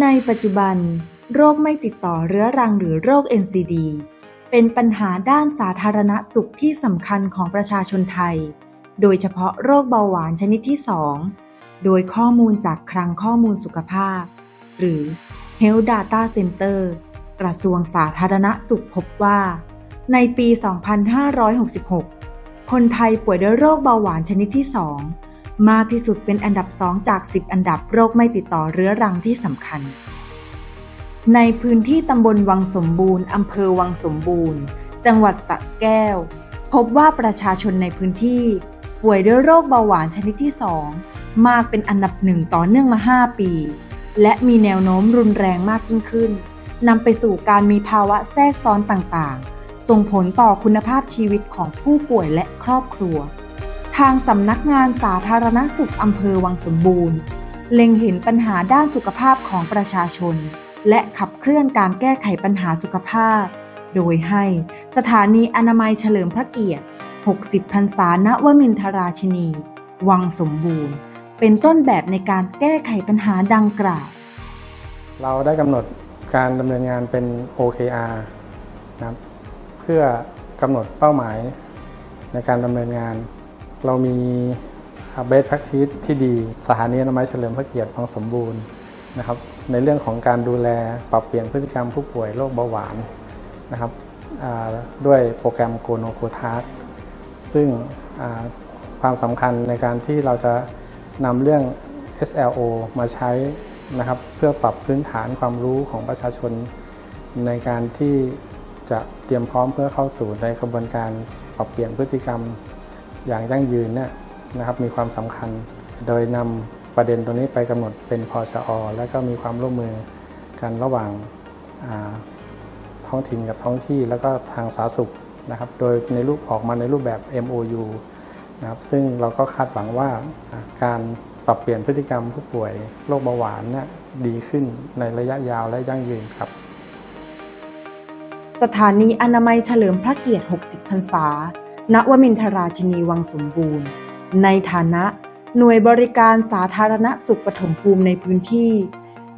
ในปัจจุบัน โรคไม่ติดต่อเรื้อรังหรือโรค NCD เป็นปัญหาด้านสาธารณสุขที่สำคัญของประชาชนไทย โดยเฉพาะโรคเบาหวานชนิดที่ 2 โดยข้อมูลจากคลังข้อมูลสุขภาพ หรือ Health Data Center กระทรวงสาธารณสุขพบว่า ในปี 2566 คนไทยป่วยด้วยโรคเบาหวานชนิดที่ 2 มากที่สุดเป็นอันดับ 2 จาก 10 อันดับโรคไม่ติดต่อเรื้อรังที่สำคัญ ในพื้นที่ตำบลวังสมบูรณ์อำเภอวังสมบูรณ์ จังหวัดสระแก้ว พบว่าประชาชนในพื้นที่ ป่วยด้วยโรคเบาหวานชนิดที่ 2 มากเป็นอันดับหนึ่งต่อเนื่องมา 5 ปี และมีแนวโน้มรุนแรงมากยิ่งขึ้นนำไปสู่การมีภาวะแทรกซ้อนต่างๆ ส่งผลต่อคุณภาพชีวิตของผู้ป่วยและครอบครัว ทางสำนักงานสาธารณสุขอำเภอวังสมบูรณ์ เล็งเห็นปัญหาด้านสุขภาพของประชาชน และขับเคลื่อนการแก้ไขปัญหาสุขภาพ โดยให้สถานีอนามัยเฉลิมพระเกียรติ 60 พรรษาณวมินทราชินี วังสมบูรณ์ เป็นต้นแบบในการแก้ไขปัญหาดังกล่าว เราได้กำหนดการดำเนินงานเป็น OKR นะครับเพื่อกำหนดเป้าหมายในการดำเนินงาน เรามี best practice ที่ดีสถานีอนามัยเฉลิมพระเกียรติวังสมบูรณ์นะครับในเรื่องของการดูแลปรับเปลี่ยนพฤติกรรมผู้ป่วยโรคเบาหวานนะครับด้วยโปรแกรมโกโนโคทาสซึ่งความสำคัญในการที่เราจะนำเรื่อง SLO มาใช้นะครับเพื่อปรับพื้นฐานความรู้ของประชาชน ในการที่จะเตรียมพร้อมเพื่อเข้าสู่ในกระบวนการปรับเปลี่ยนพฤติกรรม อย่างยั่งยืนเนี่ยนะครับมีความสำคัญ โดยนำประเด็นตรงนี้ไปกำหนดเป็นพอชอและก็มีความร่วมมือกันระหว่างาท้องถิ่นกับท้องที่แล้วก็ทางสาธารณสุขนะครับ โดยในรูปออกมาในรูปแบบ MOU นะครับซึ่งเราก็คาดหวังว่าการปรับเปลี่ยนพฤติกรรมผู้ป่วยโรคเบาหวานเนี่ยดีขึ้นในระยะยาวและยั่งยืนครับ สถานีอนามัยเฉลิมพระเกียรติ 60 พรรษา ณวมินทราชินีวังสมบูรณ์ ในฐานะหน่วยบริการสาธารณสุขปฐมภูมิในพื้นที่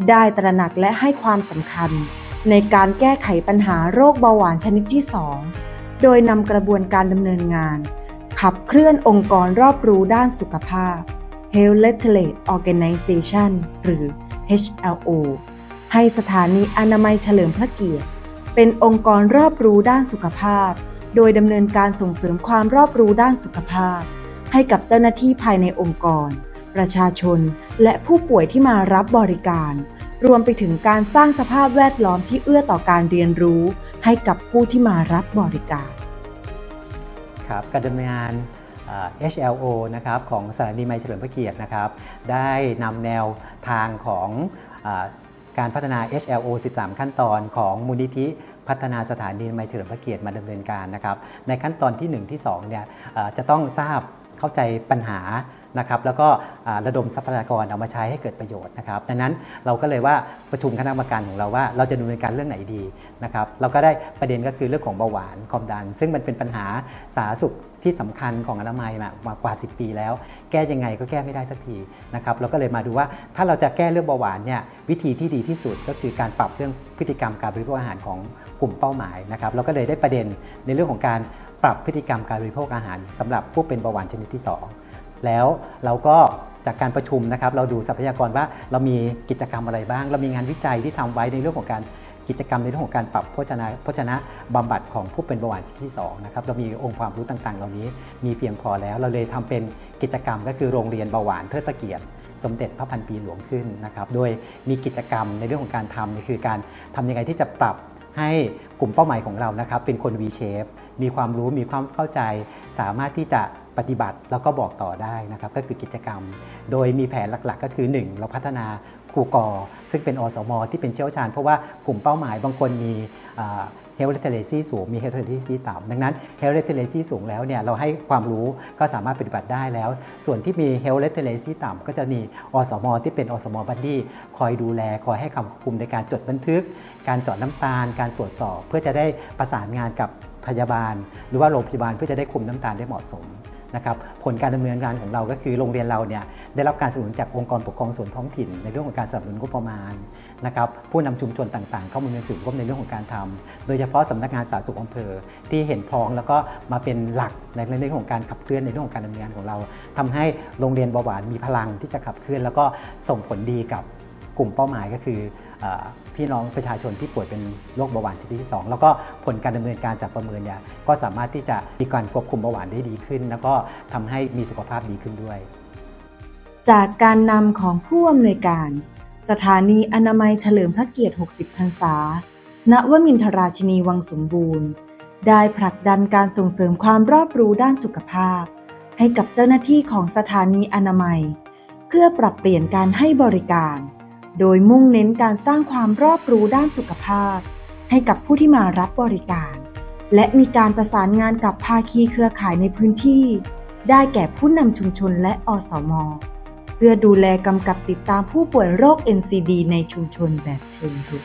ได้ตระหนักและให้ความสำคัญ ในการแก้ไขปัญหาโรคเบาหวานชนิดที่ 2 โดยนำกระบวนการดำเนินงาน ขับเคลื่อนองค์กรรอบรู้ด้านสุขภาพ Health Literate Organization หรือ HLO ให้สถานีอนามัยเฉลิมพระเกียรติ เป็นองค์กรรอบรู้ด้านสุขภาพ โดยดำเนินการส่งเสริมความรอบรู้ด้านสุขภาพ ให้กับเจ้าหน้าที่ภายในองค์กร ประชาชน และผู้ป่วยที่มารับบริการ รวมไปถึงการสร้างสภาพแวดล้อมที่เอื้อต่อการเรียนรู้ ให้กับผู้ที่มารับบริการ ครับการดำเนินงาน HLO นะครับของสถานีไมเฉลิมพระเกียรตินะครับ ได้นำแนวทางของ การพัฒนา HLO 13 ขั้นตอนของมูลนิธิพัฒนาสถานีไมเฉลิมพระเกียรติมาดำเนินการนะครับ ในขั้นตอนที่ 1 ที่2เนี่ยจะต้องทราบเข้าใจปัญหา นะครับแล้วก็ระดมทรัพยากรเอามาใช้ให้เกิดประโยชน์นะครับดังนั้นเราก็เลยว่าประชุมคณะกรรมการของเราว่าเราจะดำเนินการเรื่องไหนดีนะครับเราก็ได้ประเด็นก็คือเรื่องของเบาหวานความดัน ซึ่งมันเป็นปัญหาสาธารณสุขที่สำคัญของอนามัยมามากว่า 10 ปีแล้ว แก้ยังไงก็แก้ไม่ได้สักทีนะครับเราก็เลยมาดูว่าถ้าเราจะแก้เรื่องเบาหวานเนี่ยวิธีที่ดีที่สุดก็คือการปรับเรื่องพฤติกรรมการบริโภคอาหารของกลุ่มเป้าหมายนะครับเราก็เลยได้ประเด็นในเรื่องของการปรับพฤติกรรมการบริโภคอาหารสำหรับผู้เป็นเบาหวานชนิดที่ 2 แล้วเราก็จากการประชุมนะครับเราดูทรัพยากรว่าเรามีกิจกรรมอะไรบ้าง เรามีงานวิจัยที่ทำไว้ในเรื่องของการกิจกรรมในเรื่องของการปรับโภชนะโภชนะบำบัดของผู้เป็นเบาหวานที่2นะครับเรามีองค์ความรู้ต่างๆ เหล่านี้มีเพียงพอแล้ว เราเลยทำเป็นกิจกรรมก็คือโรงเรียนเบาหวานเทิดพระเกียรติสมเด็จพระพันปีหลวงขึ้นนะครับโดยมีกิจกรรมในเรื่องของการทำนี่คือการทำยังไงที่จะปรับให้กลุ่มเป้าหมายของเรานะครับเป็นคน V shape มีความรู้มีความเข้าใจ สามารถที่จะ ปฏิบัติแล้วก็บอกต่อได้นะครับก็คือกิจกรรม โดยมีแผนหลักๆ ก็คือ 1 เราพัฒนาครูกอซึ่งเป็นอสม ที่เป็นเชี่ยวชาญ เพราะว่ากลุ่มเป้าหมายบางคนมีเฮล t เ literacy สูงมี health literacy ต่ำดังนั้น health literacy สูงแล้วเนี่ยเราให้ความรู้ก็สามารถปฏิบัติได้แล้ว ส่วนที่มี health literacy ต่ำก็จะมีอสม ที่เป็นอสมบัดดี้คอยดูแล คอยให้คำคุมในการจดบันทึก การจาะน้ำตาล การตรวจสอบ เพื่อจะได้ประสานงานกับพยาบาล หรือว่าโรงพยาบาลเพื่อจะได้คุมน้ำตาลได้เหมาะสม นะครับผลการดำเนินงานของเราก็คือโรงเรียนเราเนี่ยได้รับการสนับสนุนจากองค์กรปกครองส่วนท้องถิ่น ในเรื่องของการสนับสนุนงบประมาณนะครับผู้นำชุมชนต่างๆ เข้ามามีส่วนร่วมในเรื่องของการทำโดยเฉพาะสำนักงานสาธารณสุขอำเภอ ที่เห็นพ้องแล้วก็มาเป็นหลักในเรื่องของการขับเคลื่อนในเรื่องของการดำเนินงานของเราทำให้โรงเรียนบาหวานมีพลังที่จะขับเคลื่อน แล้วก็ส่งผลดีกับกลุ่มเป้าหมายก็คืออ พี่น้องประชาชนที่ป่วยเป็นโรคเบาหวานชนิดที่ 2 แล้วก็ผลการดำเนินการจากประเมินเนี่ยก็สามารถที่จะมีการควบคุมเบาหวานได้ดีขึ้น แล้วก็ทำให้มีสุขภาพดีขึ้นด้วย จากการนำของผู้อำนวยการ สถานีอนามัยเฉลิมพระเกียรติ 60 พรรษา ณวมินทราชินีวังสมบูรณ์ ได้ผลักดันการส่งเสริมความรอบรู้ด้านสุขภาพ ให้กับเจ้าหน้าที่ของสถานีอนามัย เพื่อปรับเปลี่ยนการให้บริการ โดยมุ่งเน้นการสร้างความรอบรู้ด้านสุขภาพ ให้กับผู้ที่มารับบริการ และมีการประสานงานกับภาคีเครือข่ายในพื้นที่ ได้แก่ผู้นำชุมชนและอสม เพื่อดูแลกำกับติดตามผู้ป่วยโรค NCD ในชุมชนแบบเชิงรุก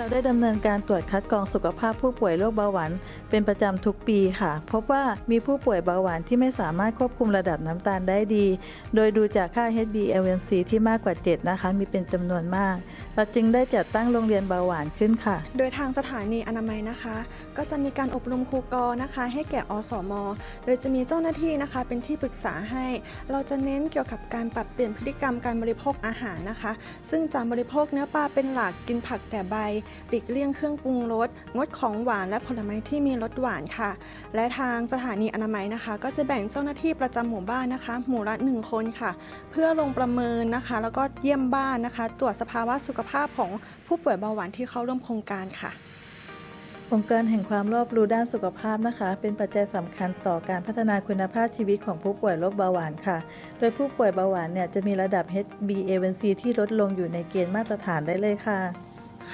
เราได้ดำเนินการตรวจคัดกรองสุขภาพผู้ป่วยโรคเบาหวานเป็นประจำทุกปีค่ะ พบว่ามีผู้ป่วยเบาหวานที่ไม่สามารถควบคุมระดับน้ำตาลได้ดี โดยดูจากค่า HbA1c ที่มากกว่า 7 นะคะ มีเป็นจำนวนมาก เราจึงได้จัดตั้งโรงเรียนเบาหวานขึ้นค่ะ โดยทางสถานีอนามัยนะคะ ก็จะมีการอบรมครูกอนะคะ ให้แก่อสม โดยจะมีเจ้าหน้าที่นะคะ เป็นที่ปรึกษาให้ เราจะเน้นเกี่ยวกับการปรับเปลี่ยนพฤติกรรมการบริโภคอาหารนะคะ ซึ่งจะบริโภคเนื้อปลาเป็นหลักกินผักแต่ใบหลีกเลี่ยงเครื่องปรุงรส งดของหวานและผลไม้ที่มีรสหวานค่ะ และทางสถานีอนามัยนะคะ ก็จะแบ่งเจ้าหน้าที่ประจำหมู่บ้านนะคะ หมู่ละหนึ่งคนค่ะ เพื่อลงประเมินนะคะ แล้วก็เยี่ยมบ้านนะคะ ตรวจสภาวะสุขภาพของผู้ป่วยเบาหวานที่เข้าร่วมโครงการค่ะองค์การแห่งความรอบรู้ด้านสุขภาพนะคะ เป็นปัจจัยสำคัญต่อการพัฒนาคุณภาพชีวิตของผู้ป่วยโรคเบาหวานค่ะ โดยผู้ป่วยเบาหวานเนี่ยจะมีระดับ HbA1c ที่ลดลงอยู่ในเกณฑ์มาตรฐานได้เลยค่ะ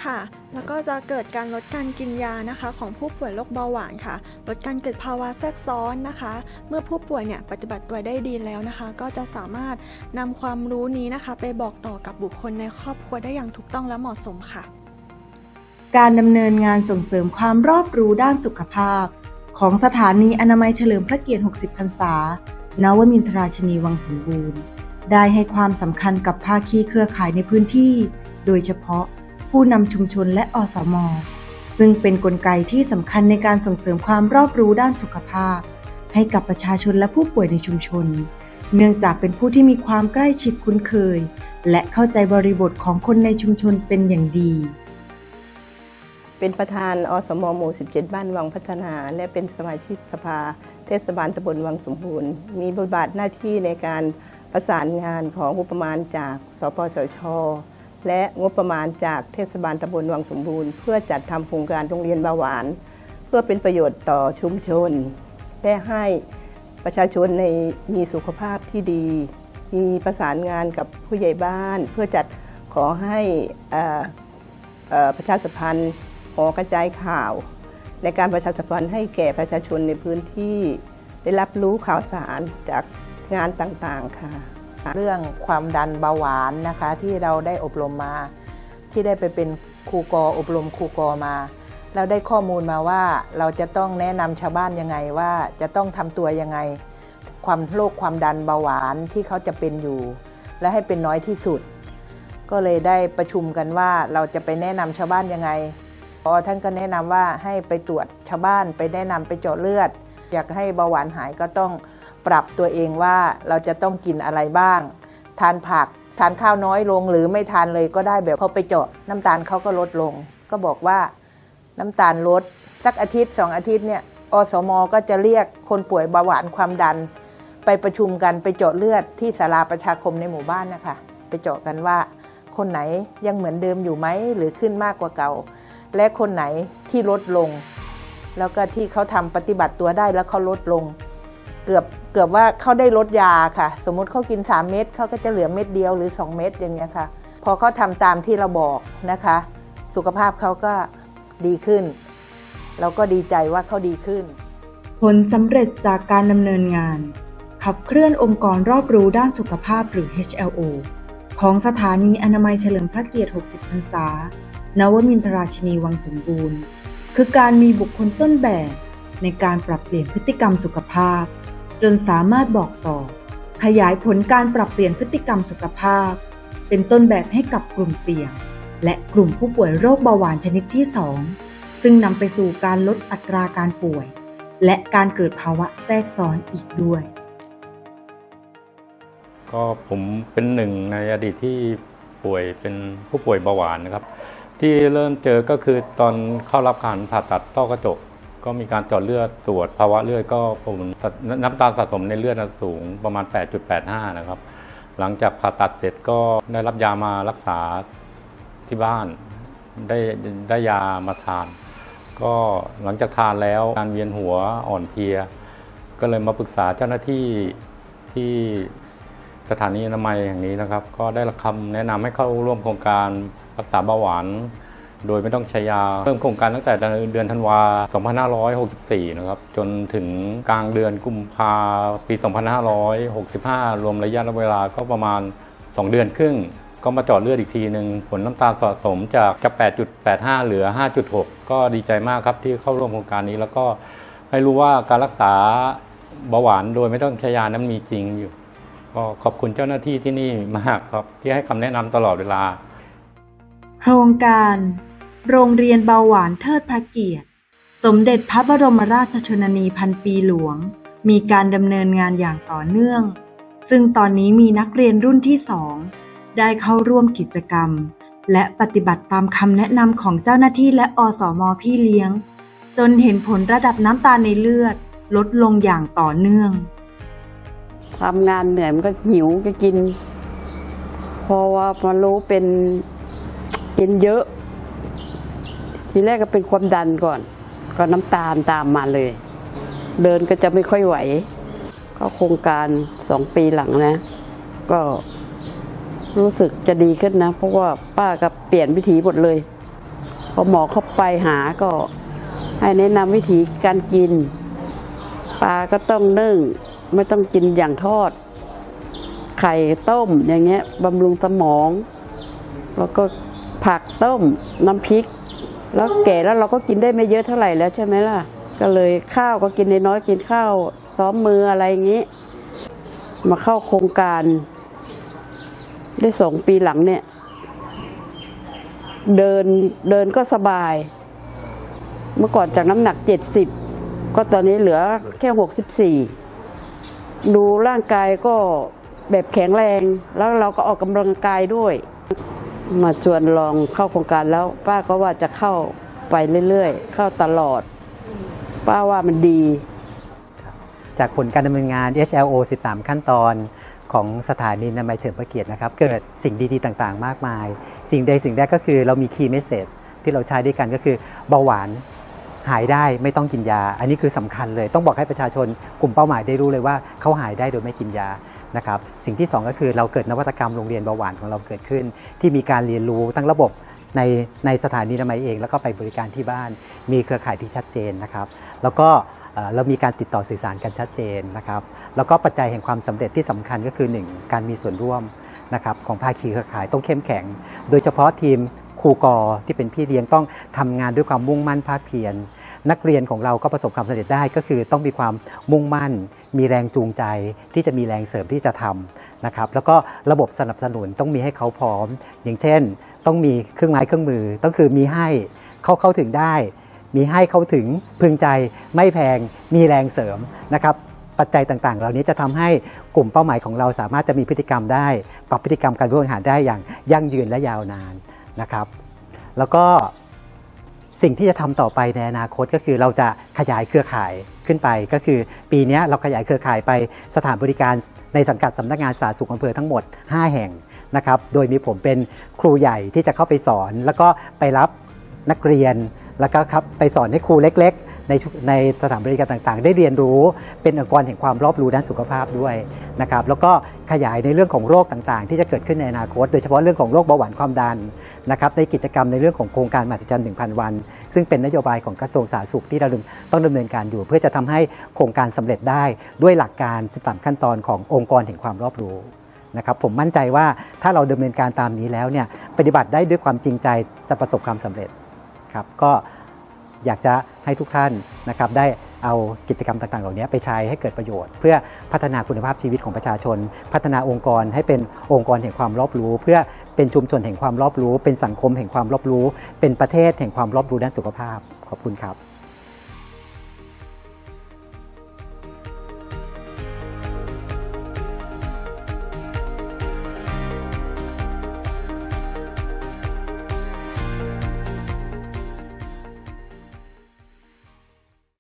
ค่ะ แล้วก็จะเกิดการลดการกินยานะคะ ของผู้ป่วยโรคเบาหวานค่ะ ลดการเกิดภาวะแทรกซ้อนนะคะ เมื่อผู้ป่วยเนี่ยปฏิบัติตัวได้ดีแล้วนะคะ ก็จะสามารถนำความรู้นี้นะคะ ไปบอกต่อกับบุคคลในครอบครัวได้อย่างถูกต้องและเหมาะสมค่ะ การดำเนินงานส่งเสริมความรอบรู้ด้านสุขภาพ ของสถานีอนามัยเฉลิมพระเกียรติ 60 พรรษานวมินทราชนีวังสมบูรณ์ ได้ให้ความสำคัญกับภาคีเครือข่ายในพื้นที่ โดยเฉพาะ ผู้นำชุมชนและอสม ซึ่งเป็นนกลไกที่สำคัญในการส่งเสริมความรอบรู้ด้านสุขภาพ ให้กับประชาชนและผู้ป่วยในชุมชน เนื่องจากเป็นผู้ที่มีความใกล้ชิดคุ้นเคย และเข้าใจบริบทของคนในชุมชนเป็นอย่างดี เป็นประธานอสมหมู่ 17 บ้านวังพัฒนา และเป็นสมาชิกสภา เทศบาลตำบลวังสมบูรณ์ มีบทบาทหน้าที่ในการประสานงานของงบประมาณจาก สปสช และงบประมาณจากเทศบาลตำบลวังสมบูรณ์ เพื่อจัดทำโครงการโรงเรียนบาหวาน เพื่อเป็นประโยชน์ต่อชุมชน และให้ประชาชนในมีสุขภาพที่ดี มีประสานงานกับผู้ใหญ่บ้าน เพื่อจัดขอให้ประชาสัมพันธ์หอกระจายข่าว ในการประชาสัมพันธ์ให้แก่ประชาชนในพื้นที่ ได้รับรู้ข่าวสารจากงานต่างๆค่ะ เรื่องความดันเบาหวานนะคะที่เราได้อบรมมา ที่ได้ไปเป็นครูกออบรมครูกอมาเราได้ข้อมูลมาว่าเราจะต้องแนะนำชาวบ้านยังไงว่าจะต้องทำตัวยังไง ความโรคความดันเบาหวานที่เขาจะเป็นอยู่ และให้เป็นน้อยที่สุด ก็เลยได้ประชุมกันว่าเราจะไปแนะนำชาวบ้านยังไงพอท่านก็แนะนำว่าให้ไปตรวจชาวบ้านไปแนะนำไปเจาะเลือด อยากให้เบาหวานหายก็ต้อง ปรับตัวเองว่าเราจะต้องกินอะไรบ้าง ทานผักทานข้าวน้อยลงหรือไม่ทานเลยก็ได้แบบเขาไปเจาะน้ำตาลเขาก็ลดลง ก็บอกว่าน้ำตาลลด สักอาทิตย์สองอาทิตย์เนี่ยอสมก็จะเรียกคนป่วยเบาหวานความดัน ไปประชุมกันไปเจาะเลือดที่ศาลาประชาคมในหมู่บ้านนะคะ ไปเจาะกันว่าคนไหนยังเหมือนเดิมอยู่ไหมหรือขึ้นมากกว่าเก่า และคนไหนที่ลดลง แล้วก็ที่เขาทำปฏิบัติตัวได้แล้วเขาลดลง เกือบ เกือบว่าเขาได้ลดยาค่ะ สมมุติเขากิน 3 เม็ดเขาก็จะเหลือเม็ดเดียวหรือ 2 เม็ดอย่างเงี้ยค่ะ พอเขาทำตามที่เราบอกนะคะ สุขภาพเขาก็ดีขึ้น เราก็ดีใจว่าเขาดีขึ้น ผลสำเร็จจากการดำเนินงาน ขับเคลื่อนองค์กรรอบรู้ด้านสุขภาพหรือ HLO ของสถานีอนามัยเฉลิมพระเกียรติ 60 พรรษา นวมินทราชินีวังสมบูรณ์ คือการมีบุคคลต้นแบบในการปรับเปลี่ยนพฤติกรรมสุขภาพ จนสามารถบอกต่อ ขยายผลการปรับเปลี่ยนพฤติกรรมสุขภาพ เป็นต้นแบบให้กับกลุ่มเสี่ยง และกลุ่มผู้ป่วยโรคเบาหวานชนิดที่ 2 ซึ่งนำไปสู่การลดอัตราการป่วย และการเกิดภาวะแทรกซ้อนอีกด้วย ก็ผมเป็นหนึ่งในอดีตที่ป่วยเป็นผู้ป่วยเบาหวานนะครับ ที่เริ่มเจอก็คือตอนเข้ารับการผ่าตัดต้อกระจก ก็มีการเจาะเลือดตรวจภาวะเลือดก็ผมน้ำตาลสะสมในเลือดสูงประมาณ 8.85 นะครับ หลังจากผ่าตัดเสร็จก็ได้รับยามารักษาที่บ้านได้ได้ยามาทาน ก็หลังจากทานแล้วการเวียนหัวอ่อนเพลีย ก็เลยมาปรึกษาเจ้าหน้าที่ที่สถานีอนามัยแห่งนี้นะครับ ก็ได้รับคำแนะนำให้เข้าร่วมโครงการรักษาเบาหวาน โดยไม่ต้องใช้ยา เริ่มโครงการตั้งแต่เดือนธันวา 2564 นะครับ จนถึงกลางเดือนกุมภาปี 2565 รวมระยะเวลาก็ประมาณ 2 เดือนครึ่ง ก็มาจาะเลือดอีกทีหนึ่งผลน้ำตาลสะสมจากจาก8.85 เหลือ 5.6 ก็ดีใจมากครับที่เข้าร่วมโครงการนี้แล้วก็ให้รู้ว่าการรักษาเบาหวานโดยไม่ต้องใช้ยานั้นมีจริงอยู่ก็ขอบคุณเจ้าหน้าที่ที่นี่มากครับ ที่ให้คำแนะนำตลอดเวลา โครงการ โรงเรียนเบาหวานเทิดพระเกียรติ สมเด็จพระบรมราชชนนีพันปีหลวง มีการดำเนินงานอย่างต่อเนื่อง ซึ่งตอนนี้มีนักเรียนรุ่นที่สองได้เข้าร่วมกิจกรรม และปฏิบัติตามคำแนะนำของเจ้าหน้าที่และอสมพี่เลี้ยง จนเห็นผลระดับน้ำตาลในเลือด ลดลงอย่างต่อเนื่องทำงานเหนื่อยมันก็หิวก็กินเพราะว่ามารู้เป็น กินเยอะ ทีแรกก็เป็นความดันก่อน ก็น้ำตาลตามมาเลย เดินก็จะไม่ค่อยไหว ก็โครงการสองปีหลังนะ ก็รู้สึกจะดีขึ้นนะ เพราะว่าป้าก็เปลี่ยนวิถีหมดเลย พอหมอเข้าไปหาก็ให้แนะนำวิธีการกิน ปลาก็ต้องนึ่ง ไม่ต้องกินอย่างทอด ไข่ต้มอย่างเงี้ยบำรุงสมอง แล้วก็ ผักต้มน้ำพริก แล้วแก่แล้วเราก็กินได้ไม่เยอะเท่าไหร่แล้วใช่ไหมล่ะ ก็เลยข้าวก็กินน้อยกินข้าวซ้อมมืออะไรอย่างงี้ มาเข้าโครงการ ได้สองปีหลังเนี่ย เดินเดินก็สบาย เมื่อก่อนจากน้ำหนักเจ็ดสิบก็ตอนนี้เหลือแค่หกสิบสี่ดูร่างกายก็แบบแข็งแรง แล้วเราก็ออกกำลังกายด้วย มาชวนลองเข้าโครงการแล้ว ป้าก็ว่าจะเข้าไปเรื่อยๆ เข้าตลอด ป้าว่ามันดี จากผลการดำเนินงาน HLO 13 ขั้นตอนของสถานีนามัยเฉลิมพระเกียรตินะครับ เกิดสิ่งดีๆ ต่างๆ มากมาย สิ่งใดสิ่งแรกก็คือเรามี key message ที่เราใช้ด้วยกันก็คือเบาหวานหายได้ไม่ต้องกินยา อันนี้คือสำคัญเลย ต้องบอกให้ประชาชนกลุ่มเป้าหมายได้รู้เลยว่าเขาหายได้โดยไม่กินยา นะครับสิ่งที่ 2 ก็คือเราเกิดนวัตกรรมโรงเรียนเบาหวานของเราเกิดขึ้น ที่มีการเรียนรู้ทั้งระบบในในสถานีนามัยเอง แล้วก็ไปบริการที่บ้าน มีเครือข่ายที่ชัดเจนนะครับแล้วก็เรามีการติดต่อสื่อสารกันชัดเจนนะครับแล้วก็ปัจจัยแห่งความสำเร็จที่สำคัญก็คือ 1 การมีส่วนร่วมนะครับของภาคีเครือข่ายต้องเข้มแข็ง โดยเฉพาะทีมครูกอที่เป็นพี่เลี้ยงต้องทำงานด้วยความมุ่งมั่นภาคเพียร นักเรียนของเราก็ประสบความสำเร็จได้ก็คือต้องมีความมุ่งมั่น มีแรงจูงใจที่จะมีแรงเสริมที่จะทำนะครับแล้วก็ระบบสนับสนุนต้องมีให้เขาพร้อม อย่างเช่น ต้องมีเครื่องไม้เครื่องมือต้องคือมีให้เขาเข้าถึงได้ มีให้เขาถึงพึงใจไม่แพงมีแรงเสริมนะครับปัจจัยต่างๆ เหล่านี้จะทำให้กลุ่มเป้าหมายของเราสามารถจะมีพฤติกรรมได้ ปรับพฤติกรรมการบริหารได้อย่างยั่งยืนและยาวนานนะครับ แล้วก็ สิ่งที่จะทำต่อไปในอนาคตก็คือเราจะขยายเครือข่ายขึ้นไป ก็คือปีนี้เราขยายเครือข่ายไปสถานบริการในสังกัดสำนักงานสาธารณสุขอำเภอทั้งหมด 5 แห่งนะครับโดยมีผมเป็นครูใหญ่ที่จะเข้าไปสอน แล้วก็ไปรับนักเรียนแล้วก็ครับไปสอนให้ครูเล็ก ในในสถานบริการต่างๆ ได้เรียนรู้เป็นองค์กรแห่งความรอบรู้ด้านสุขภาพด้วยนะครับแล้วก็ขยายในเรื่องของโรคต่างๆ ที่จะเกิดขึ้นในอนาคต โดยเฉพาะเรื่องของโรคเบาหวานความดันนะครับในกิจกรรมในเรื่องของโครงการมหัศจรรย์1,000 วัน ซึ่งเป็นนโยบายของกระทรวงสาธารณสุขที่เราต้องดำเนินการอยู่ เพื่อจะทำให้โครงการสำเร็จได้ด้วยหลักการ13ขั้นตอนขององค์กรแห่งความรอบรู้นะครับผมมั่นใจว่าถ้าเราดำเนินการตามนี้แล้วเนี่ยปฏิบัติได้ด้วยความจริงใจจะประสบความสำเร็จครับก็ อยากจะให้ทุกท่านนะครับได้เอากิจกรรมต่าง ๆ เหล่านี้ไปใช้ให้เกิดประโยชน์ เพื่อพัฒนาคุณภาพชีวิตของประชาชน พัฒนาองค์กรให้เป็นองค์กรแห่งความรอบรู้ เพื่อเป็นชุมชนแห่งความรอบรู้ เป็นสังคมแห่งความรอบรู้ เป็นประเทศแห่งความรอบรู้ด้านสุขภาพ ขอบคุณครับ